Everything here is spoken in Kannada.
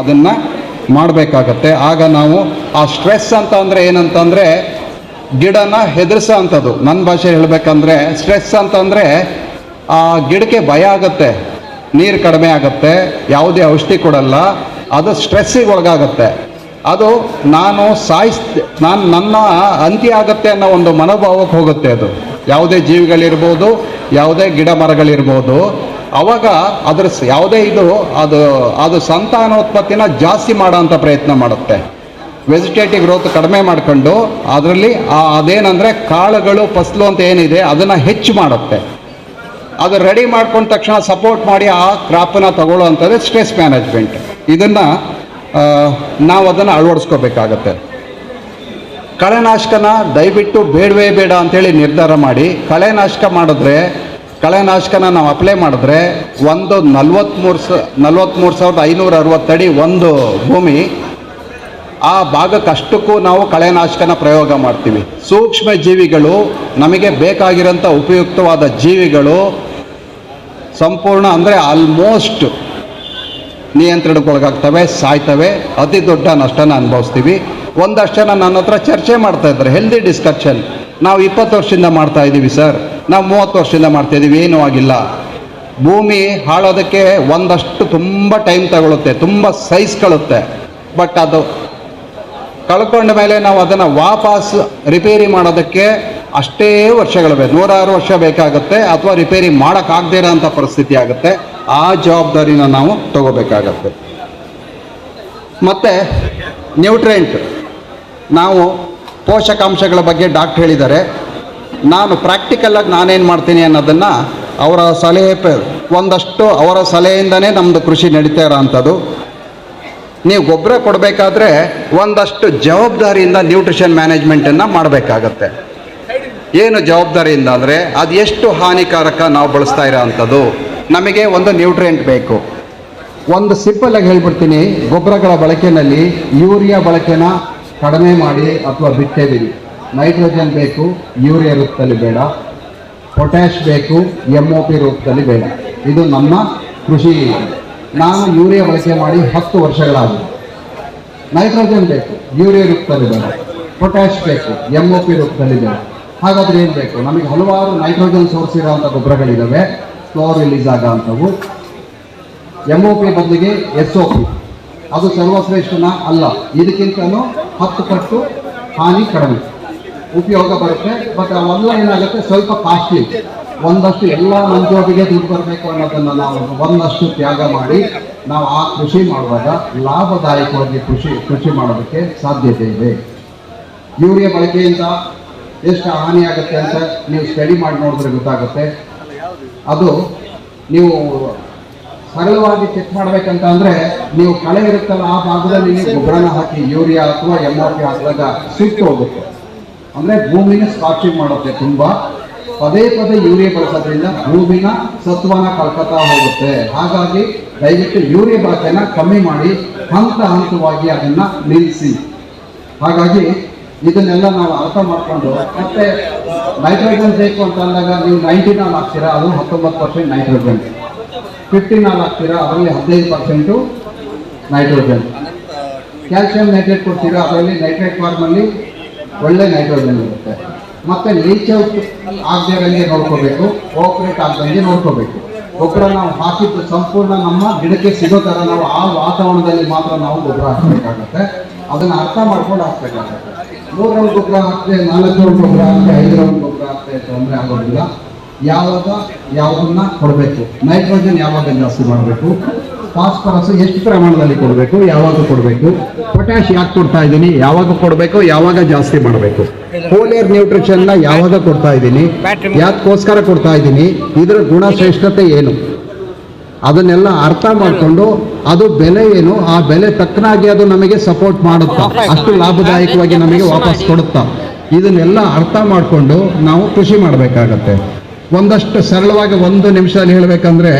ಅದನ್ನು ಮಾಡಬೇಕಾಗತ್ತೆ. ಆಗ ನಾವು ಆ ಸ್ಟ್ರೆಸ್ ಅಂತ ಅಂದರೆ ಏನಂತಂದರೆ ಗಿಡನ ಹೆದರ್ಸೋ ಅಂಥದ್ದು ನನ್ನ ಭಾಷೆ ಹೇಳಬೇಕಂದ್ರೆ ಸ್ಟ್ರೆಸ್ ಅಂತಂದರೆ ಆ ಗಿಡಕ್ಕೆ ಭಯ ಆಗುತ್ತೆ. ನೀರು ಕಡಿಮೆ ಆಗುತ್ತೆ. ಯಾವುದೇ ಔಷಧಿ ಕೊಡಲ್ಲ. ಅದು ಸ್ಟ್ರೆಸ್ಸಿಗೆ ಒಳಗಾಗತ್ತೆ. ಅದು ನಾನು ಸಾಯಿಸ್ ನಾನು ನನ್ನ ಅಂತ್ಯ ಆಗುತ್ತೆ ಅನ್ನೋ ಒಂದು ಮನೋಭಾವಕ್ಕೆ ಹೋಗುತ್ತೆ ಅದು. ಯಾವುದೇ ಜೀವಿಗಳಿರ್ಬೋದು, ಯಾವುದೇ ಗಿಡ ಮರಗಳಿರ್ಬೋದು ಅವಾಗ ಅದ್ರ ಯಾವುದೇ ಇದು, ಅದು ಅದು ಸಂತಾನೋತ್ಪತ್ತಿನ ಜಾಸ್ತಿ ಮಾಡೋಂಥ ಪ್ರಯತ್ನ ಮಾಡುತ್ತೆ. ವೆಜಿಟೇಟಿವ್ ಗ್ರೋತ್ ಕಡಿಮೆ ಮಾಡ್ಕೊಂಡು, ಅದರಲ್ಲಿ ಅದೇನಂದರೆ ಕಾಳುಗಳು, ಫಸಲು ಅಂತ ಏನಿದೆ, ಅದನ್ನು ಹೆಚ್ಚು ಮಾಡುತ್ತೆ. ಅದು ರೆಡಿ ಮಾಡ್ಕೊಂಡ ತಕ್ಷಣ ಸಪೋರ್ಟ್ ಮಾಡಿ ಆ ಕ್ರಾಪನ್ನ ತಗೊಳ್ಳೋವಂಥದ್ದು ಸ್ಟ್ರೆಸ್ ಮ್ಯಾನೇಜ್ಮೆಂಟ್ ಇದನ್ನು ನಾವು ಅದನ್ನು ಅಳವಡಿಸ್ಕೋಬೇಕಾಗತ್ತೆ. ಕಳೆನಾಶಕನ ದಯವಿಟ್ಟು ಬೇಡವೇ ಬೇಡ ಅಂತೇಳಿ ನಿರ್ಧಾರ ಮಾಡಿ ಕಳೆನಾಶಕ ಮಾಡಿದ್ರೆ ಕಳೆನಾಶಕನ ನಾವು ಅಪ್ಲೈ ಮಾಡಿದ್ರೆ ಒಂದು ನಲ್ವತ್ತ್ಮೂರು ಸ ನಲ್ವತ್ತ್ಮೂರು ಸಾವಿರದ ಐನೂರ ಅರವತ್ತಡಿ ಒಂದು ಭೂಮಿ ಆ ಭಾಗಕ್ಕಷ್ಟಕ್ಕೂ ನಾವು ಕಳೆನಾಶಕನ ಪ್ರಯೋಗ ಮಾಡ್ತೀವಿ. ಸೂಕ್ಷ್ಮ ಜೀವಿಗಳು ನಮಗೆ ಬೇಕಾಗಿರೋಂಥ ಉಪಯುಕ್ತವಾದ ಜೀವಿಗಳು ಸಂಪೂರ್ಣ ಅಂದರೆ ಆಲ್ಮೋಸ್ಟ್ ನಿಯಂತ್ರಣಕ್ಕೊಳಗಾಗ್ತವೆ, ಸಾಯ್ತವೆ, ಅತಿ ದೊಡ್ಡ ನಷ್ಟನ ಅನುಭವಿಸ್ತೀವಿ. ಒಂದಷ್ಟು ಜನ ನನ್ನ ಹತ್ರ ಚರ್ಚೆ ಮಾಡ್ತಾ ಇದ್ದಾರೆ ಹೆಲ್ದಿ ಡಿಸ್ಕಷನ್ ನಾವು ಇಪ್ಪತ್ತು ವರ್ಷದಿಂದ ಮಾಡ್ತಾ ಇದ್ದೀವಿ ಸರ್ ನಾವು ಮೂವತ್ತು ವರ್ಷದಿಂದ ಮಾಡ್ತಾ ಇದ್ದೀವಿ ಏನೂ ಆಗಿಲ್ಲ. ಭೂಮಿ ಹಾಳೋದಕ್ಕೆ ಒಂದಷ್ಟು ತುಂಬ ಟೈಮ್ ತಗೊಳುತ್ತೆ, ತುಂಬ ಕಳುತ್ತೆ. ಬಟ್ ಅದು ಕಳ್ಕೊಂಡ ಮೇಲೆ ನಾವು ಅದನ್ನು ವಾಪಸ್ ರಿಪೇರಿ ಮಾಡೋದಕ್ಕೆ ಅಷ್ಟೇ ವರ್ಷಗಳು ಬೇಕು. ನೂರಾರು ವರ್ಷ ಬೇಕಾಗುತ್ತೆ, ಅಥವಾ ರಿಪೇರಿ ಮಾಡೋಕ್ಕಾಗದೇ ಇರೋಂಥ ಪರಿಸ್ಥಿತಿ ಆಗುತ್ತೆ. ಆ ಜವಾಬ್ದಾರಿನ ನಾವು ತಗೋಬೇಕಾಗತ್ತೆ. ಮತ್ತು ನ್ಯೂಟ್ರೆಂಟ್ ನಾವು ಪೋಷಕಾಂಶಗಳ ಬಗ್ಗೆ ಡಾಕ್ಟ್ರ್ ಹೇಳಿದ್ದಾರೆ. ನಾನು ಪ್ರಾಕ್ಟಿಕಲಾಗಿ ನಾನೇನು ಮಾಡ್ತೀನಿ ಅನ್ನೋದನ್ನು ಅವರ ಸಲಹೆ ಒಂದಷ್ಟು ಅವರ ಸಲಹೆಯಿಂದನೇ ನಮ್ಮದು ಕೃಷಿ ನಡೀತಾ ಇರೋ ಅಂಥದ್ದು. ನೀವು ಗೊಬ್ಬರ ಕೊಡಬೇಕಾದ್ರೆ ಒಂದಷ್ಟು ಜವಾಬ್ದಾರಿಯಿಂದ ನ್ಯೂಟ್ರಿಷನ್ ಮ್ಯಾನೇಜ್ಮೆಂಟನ್ನು ಮಾಡಬೇಕಾಗತ್ತೆ. ಏನು ಜವಾಬ್ದಾರಿಯಿಂದ ಅಂದರೆ ಅದು ಎಷ್ಟು ಹಾನಿಕಾರಕ ನಾವು ಬಳಸ್ತಾ ಇರೋ ಅಂಥದ್ದು. ನಮಗೆ ಒಂದು ನ್ಯೂಟ್ರಿಯೆಂಟ್ ಬೇಕು. ಒಂದು ಸಿಂಪಲ್ಲಾಗಿ ಹೇಳ್ಬಿಡ್ತೀನಿ, ಗೊಬ್ಬರಗಳ ಬಳಕೆಯಲ್ಲಿ ಯೂರಿಯಾ ಬಳಕೆನ ಕಡಿಮೆ ಮಾಡಿ ಅಥವಾ ಬಿಟ್ಟೇ ಬಿಡಿ. ನೈಟ್ರೋಜನ್ ಬೇಕು, ಯೂರಿಯಾ ರೂಪದಲ್ಲಿ ಬೇಡ. ಪೊಟ್ಯಾಶ್ ಬೇಕು ಎಂ ಒ ಪಿ ರೂಪದಲ್ಲಿ ಬೇಡ. ಇದು ನಮ್ಮ ಕೃಷಿ ನಾನು ಯೂರಿಯಾ ಬಳಕೆ ಮಾಡಿ ಹತ್ತು ವರ್ಷಗಳಾಗಿದೆ. ನೈಟ್ರೋಜನ್ ಬೇಕು, ಯೂರಿಯಾ ರೂಪದಲ್ಲಿ ಬೇಡ. ಪೊಟ್ಯಾಶ್ ಬೇಕು ಎಂ ಒ ಪಿ ರೂಪದಲ್ಲಿ ಬೇಡ. ಹಾಗಾದ್ರೆ ಏನು ಬೇಕು? ನಮಗೆ ಹಲವಾರು ನೈಟ್ರೋಜನ್ ಸೋರ್ಸ್ ಇರೋಂಥ ಗೊಬ್ಬರಗಳಿದ್ದಾವೆ ಫ್ಲೋ ರಿಲೀಸ್ ಆಗೋ ಎಂ ಒ ಪಿ ಬದಲಿಗೆ ಎಸ್ ಒ ಪಿ. ಅದು ಸರ್ವಶ್ರೇಷ್ಠನ ಅಲ್ಲ. ಇದಕ್ಕಿಂತಲೂ ಹತ್ತು ಪಟ್ಟು ಹಾನಿ ಕಡಿಮೆ. ಉಪಯೋಗ ಬರುತ್ತೆ ಬಟ್ ಅವೆಲ್ಲ ಏನಾಗುತ್ತೆ ಸ್ವಲ್ಪ ಕಾಸ್ಟ್ಲಿ ಒಂದಷ್ಟು ಎಲ್ಲ ಮಂಜೋಬಿಗೆ ಜೋಬಿಗೆ ದುಡ್ಡು ಬರಬೇಕು ಅನ್ನೋದನ್ನು ನಾವು ಒಂದಷ್ಟು ತ್ಯಾಗ ಮಾಡಿ ನಾವು ಆ ಕೃಷಿ ಮಾಡುವಾಗ ಲಾಭದಾಯಕವಾಗಿ ಕೃಷಿ ಕೃಷಿ ಮಾಡೋದಕ್ಕೆ ಸಾಧ್ಯತೆ ಇದೆ. ಯೂರಿಯಾ ಬಳಕೆಯಿಂದ ಎಷ್ಟು ಹಾನಿ ಆಗುತ್ತೆ ಅಂತ ನೀವು ಸ್ಟಡಿ ಮಾಡಿ ನೋಡಿದ್ರೆ ಗೊತ್ತಾಗುತ್ತೆ. ಅದು ನೀವು ಸರಳವಾಗಿ ಚೆಕ್ ಮಾಡ್ಬೇಕಂತ ಅಂದ್ರೆ ನೀವು ಕಳೆ ಇರುತ್ತಲ್ಲ ಆ ಭಾಗದಲ್ಲಿ ನೀವು ಗೊಬ್ಬರನ ಹಾಕಿ, ಯೂರಿಯಾ ಅಥವಾ ಎಂ ಆರ್ ಪಿ ಹಾಕಿದಾಗ ಸಿಟ್ಟು ಹೋಗುತ್ತೆ ಅಂದ್ರೆ ಭೂಮಿನ ಸ್ಕಾಚಿಂಗ್ ಮಾಡುತ್ತೆ ತುಂಬಾ. ಪದೇ ಪದೇ ಯೂರಿಯಾ ಬಳಸೋದ್ರಿಂದ ಭೂಮಿನ ಸತ್ವನ ಕಳ್ಕತಾ ಹೋಗುತ್ತೆ. ಹಾಗಾಗಿ ದಯವಿಟ್ಟು ಯೂರಿಯಾ ಬಳಕೆಯನ್ನು ಕಮ್ಮಿ ಮಾಡಿ, ಹಂತ ಹಂತವಾಗಿ ಅದನ್ನ ನಿಲ್ಲಿಸಿ. ಹಾಗಾಗಿ ಇದನ್ನೆಲ್ಲ ನಾವು ಅರ್ಥ ಮಾಡಿಕೊಂಡು, ಮತ್ತೆ ನೈಟ್ರೋಜನ್ ಬೇಕು ಅಂತ ಅಂದಾಗ ನೀವು ನೈಂಟಿ ನಾಲ್ ಹಾಕ್ತೀರಾ, ಅದು ಹತ್ತೊಂಬತ್ತು ಪರ್ಸೆಂಟ್ ನೈಟ್ರೋಜನ್ ಫಿಫ್ಟಿ ನಾಲ್ ಹಾಕ್ತೀರಾ, ಅದರಲ್ಲಿ ಹದಿನೈದು ಪರ್ಸೆಂಟು ನೈಟ್ರೋಜನ್ ಕ್ಯಾಲ್ಸಿಯಂ ನೈಟ್ರೇಟ್ ಕೊಡ್ತೀರಾ, ಅದರಲ್ಲಿ ನೈಟ್ರೇಟ್ ಫಾರ್ಮಲ್ಲಿ ಒಳ್ಳೆ ನೈಟ್ರೋಜನ್ ಇರುತ್ತೆ. ಮತ್ತೆ ಲೀಚ್ ಔಟ್ ಆಗದಿರಂಗೆ ನೋಡ್ಕೋಬೇಕು ಕೋಪರೇಟ್ ಆಗದಂಗೆ ನೋಡ್ಕೋಬೇಕು. ಗೊಬ್ಬರ ನಾವು ಹಾಕಿದ್ದು ಸಂಪೂರ್ಣ ನಮ್ಮ ಗಿಡಕ್ಕೆ ಸಿಗೋ ಥರ ನಾವು ಆ ವಾತಾವರಣದಲ್ಲಿ ಮಾತ್ರ ನಾವು ಗೊಬ್ಬರ ಹಾಕಬೇಕಾಗತ್ತೆ. ಅದನ್ನ ಅರ್ಥ ಮಾಡ್ಕೊಂಡು ಹಾಕ್ಬೇಕಾಗತ್ತೆ. ಮೂರು ರೌಂಡ್ ಗೊಬ್ಬರ ಹಾಕ್ತೆ ನಾಲ್ಕು ರೌಂಡ್ ಗೊಬ್ಬರ ಐದು ರೌಂಡ್ ಗೊಬ್ಬರ ಹಾಕ್ತೆ ತೊಂದರೆ ಆಗೋದಿಲ್ಲ. ಯಾವಾಗ, ಯಾವುದನ್ನ ಕೊಡಬೇಕು. ನೈಟ್ರೋಜನ್ ಯಾವಾಗ ಜಾಸ್ತಿ ಮಾಡಬೇಕು? ಫಾಸ್ಫರಸ್ ಎಷ್ಟು ಪ್ರಮಾಣದಲ್ಲಿ ಕೊಡಬೇಕು? ಯಾವಾಗ ಕೊಡಬೇಕು? ಪೊಟ್ಯಾಶ್ ಯಾಕೆ ಕೊಡ್ತಾ ಇದ್ದೀನಿ? ಯಾವಾಗ ಕೊಡಬೇಕು? ಯಾವಾಗ ಜಾಸ್ತಿ ಮಾಡಬೇಕು? ನ್ಯೂಟ್ರಿಷನ್ ನ್ಯೂಟ್ರಿಷನ್ನ ಯಾವಾಗ ಕೊಡ್ತಾ ಇದ್ದೀನಿ? ಯಾಕೋಸ್ಕರ ಕೊಡ್ತಾ ಇದ್ದೀನಿ? ಇದರ ಗುಣಶ್ರೇಷ್ಠತೆ ಏನು? ಅದನ್ನೆಲ್ಲ ಅರ್ಥ ಮಾಡಿಕೊಂಡು ಅದು ಬೆಲೆ ಏನು? ಆ ಬೆಲೆ ತಕ್ಕನಾಗಿ ಅದು ನಮಗೆ ಸಪೋರ್ಟ್ ಮಾಡುತ್ತಾ? ಅಷ್ಟು ಲಾಭದಾಯಕವಾಗಿ ನಮಗೆ ವಾಪಸ್ ಕೊಡುತ್ತಾ? ಇದನ್ನೆಲ್ಲ ಅರ್ಥ ಮಾಡಿಕೊಂಡು ನಾವು ಕೃಷಿ ಮಾಡಬೇಕಾಗತ್ತೆ. ಒಂದಷ್ಟು ಸರಳವಾಗಿ ಒಂದು ನಿಮಿಷದಲ್ಲಿ ಹೇಳಬೇಕಂದ್ರೆ